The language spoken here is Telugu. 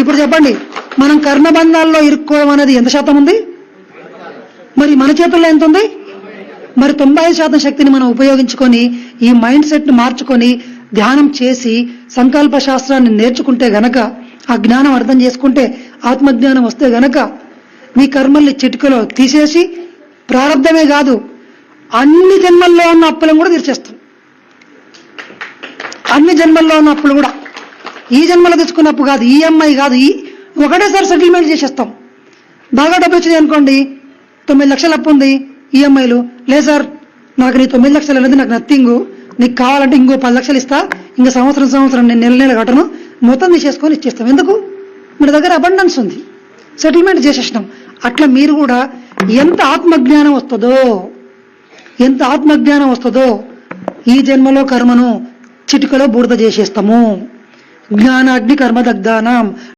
ఇప్పుడు చెప్పండి మనం కర్మబంధాల్లో ఇరుక్కోవడం అనేది ఎంత శాతం ఉంది? మరి మన చేతుల్లో ఎంత ఉంది? మరి తొంభై ఐదు శాతం శక్తిని మనం ఉపయోగించుకొని ఈ మైండ్ సెట్ని మార్చుకొని ధ్యానం చేసి సంకల్ప శాస్త్రాన్ని నేర్చుకుంటే గనక ఆ జ్ఞానం అర్థం చేసుకుంటే ఆత్మజ్ఞానం వస్తే గనక మీ కర్మల్ని చిటికలో తీసేసి ప్రారంధమే కాదు అన్ని జన్మల్లో ఉన్న అప్పులను కూడా తీర్చేస్తాం. అన్ని జన్మల్లో ఉన్న అప్పులు కూడా. ఈ జన్మలో తీసుకున్న అప్పు కాదు ఈఎంఐ కాదు ఈ ఒకటేసారి సెటిల్మెంట్ చేసేస్తాం. బాగా డబ్బు వచ్చింది అనుకోండి తొమ్మిది లక్షల అప్పు ఉంది ఈఎంఐలు లేదు సార్ నాకు నీ తొమ్మిది లక్షలు అనేది నాకు నథింగ్ నీకు కావాలంటే ఇంకో పది లక్షలు ఇస్తా. ఇంకా సంవత్సరం సంవత్సరం నేను నెల నెల కట్టను. మొత్తం తీసేసుకొని ఇచ్చేస్తాం. ఎందుకు? మన దగ్గర అబండెన్స్ ఉంది. సెటిల్మెంట్ చేసేసినాం. అట్లా మీరు కూడా ఎంత ఆత్మజ్ఞానం వస్తుందో ఎంత ఆత్మజ్ఞానం వస్తుందో ఈ జన్మలో కర్మను చిటికలో బూడిద చేసేస్తాము. ज्ञानाग्निकर्मदग्धानाम्